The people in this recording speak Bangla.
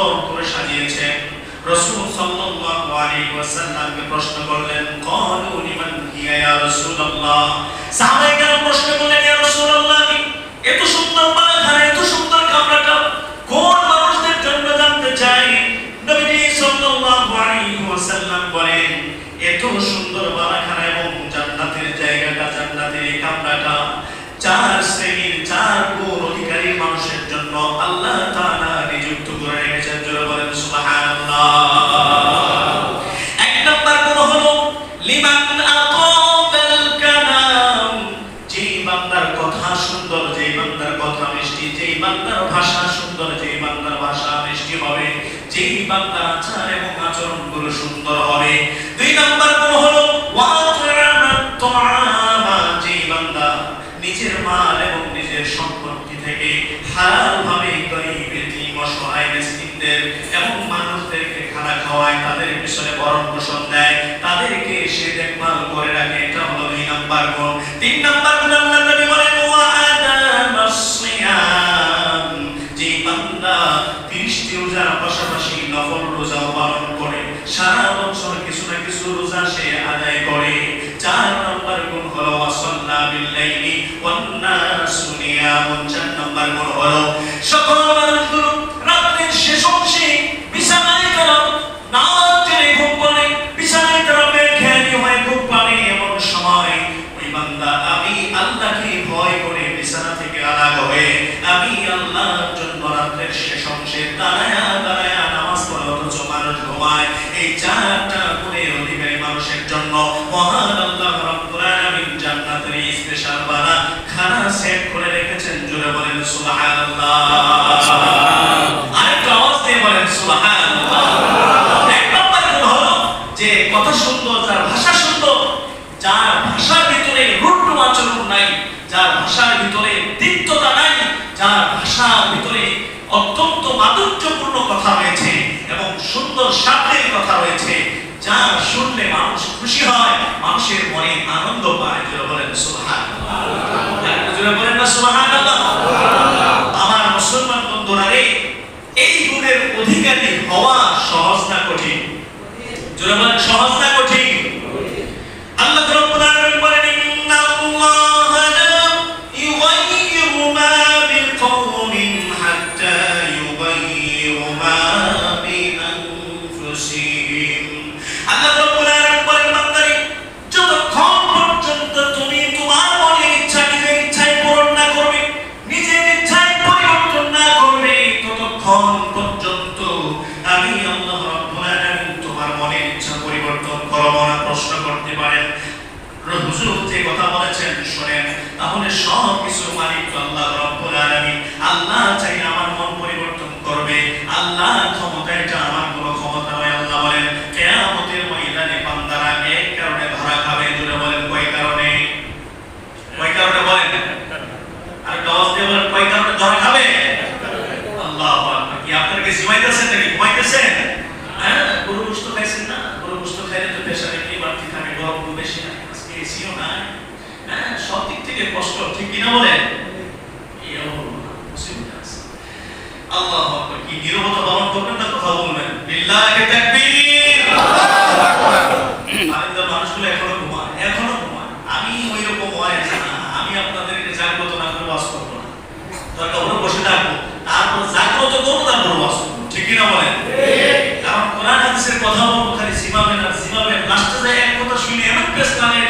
সুন্দর করে সাজিয়েছেন রাসূল সাল্লাল্লাহু আলাইহি ওয়াসাল্লামকে প্রশ্ন করলেন ক্বালু লিমান হিয়া ইয়া রাসূলুল্লাহ? সাহাবায়ে কেরাম প্রশ্ন করলেন, ইয়া রাসূলুল্লাহ, এত সুন্দর বাগান এত সুন্দর কামরাটা কোন মানুষদের জন্য জানতে চাই? নবীজি সাল্লাল্লাহু আলাইহি ওয়াসাল্লাম বলেন, এত সুন্দর বালাখানা এবং জান্নাতের জায়গাটা, জান্নাতের এই কামরাটা চার শ্রেণির চার গুণ লিমান কালাম। যেই বান্দার কথা সুন্দর, যেই বান্দার কথা মিষ্টি, যেই বান্দার ভাষা সুন্দর, যেই বান্দার ভাষা মিষ্টি হবে, যেই বান্দার আচার এবং আচরণগুলো সুন্দর হবে। দুই নাম্বার গুণ হলো নিজের মাল এবং নিজের সম্পত্তি থেকে হালাল ভাবে তাদের পিছনে ভরণ পোষণ দেয়, তাদেরকে দেখভাল করে রাখে। এটা হলো দুই গুণ। তিন গুণ আল্লাহ নবী বলেন যে বান্দা 30 রোজার পাশাপাশি নফল পালন করে, সারা বছর কিছু না কিছু রোজা সে আদায় করে। চার নাম্বার গুণ হলো, ওয়াসাল্লা বিল্লাইলি ওয়ান নাসু চার নাম্বার গুণ হলো, সকল মানুষগুলো রাতের শেষ অংশে বিছানায় তারা নাক টেনে ঘুম পড়ে বিছানায় তারা বেখেয়ালি হয়ে ঘুম পাড়ে এমন সময় ওই বান্দা আমি আল্লাহকে ভয় করে বিছানা থেকে আলাদা হয়ে আমি আল্লাহর জন্য রাতের শেষ অংশে দাঁড়ায়া দাঁড়ায়া নামাজ পড়ে অথচ মানুষ ঘুমায়। এই চারটা গুণের অধিকারী মানুষের জন্য মহান আল্লাহ রাব্বুল জান্নাতের এই স্পেশাল বানা খানা সেট করে রেখেছেন। জোরে বলেন, সুবহানাল্লাহ। ভাষা ভাষার ভিতরে রুট্টু আচরণ নাই, যার ভাষার ভিতরে তিক্ততা নাই, যার ভাষার ভিতরে অত্যন্ত মাধুর্যপূর্ণ কথা রয়েছে এবং সুন্দর সাধ্যের কথা রয়েছে যা শুনলে মানুষ খুশি হয়, মানুষের মনে আনন্দ পায়। জোরে বলেন না আমার মুসলমান বন্ধুরা রে, এই গুণের অধিকারী হওয়া সহজ না কঠিন? জোরে বলেন, সহজ না কঠিন? আল্লাহ রাব্বুল আলামিন বলেন, বান্দারে আমি না প্রশ্ন চাইলে আমার মন পরিবর্তন করবে আল্লাহ ক্ষমতা এটা আমার কোনো ক্ষমতা নয় আল্লাহ বলেন কিয়ামতের ময়দানে বান্দারা এক কারণে ধরা খাবে জুড়ে বলেন কয় কারণে কয় কারণে বলেন আর দশ দিয়ে বলেন কয় কারণে ধরা খাবে আল্লাহ আকবার কি আপনারা কি ঘুমাইতেছেন নাকি ঘুমাইতেছেন হ্যাঁ গরু গোশত খাইছেন না গরু গোশত খাইলে তো প্রেশারে কি বাড়তি খুব বেশি না। আজকে এসিও নাই। হ্যাঁ সব দিক থেকে কষ্ট ঠিক কিনা বলেন? এই অবস্থা, মুসিবত আছে। আল্লাহ কি নীরবতা পালন করবেন না কথা বলবেন? বিল্লাহি তাকবীর। আরেকটা মানুষগুলো এখনও ঘুমায় এখনও ঘুমায়। আমি ওই রকম ওয়াইজ না আমি আপনাদেরকে জাগ্রত না করে বাস করব না। দরকার হলে বসে থাকব তারপর জাগ্রত করব তারপর বাস করব। ঠিক কিনা বলেন? কারণ কোরআন হাদিসের কথা বলব শুনে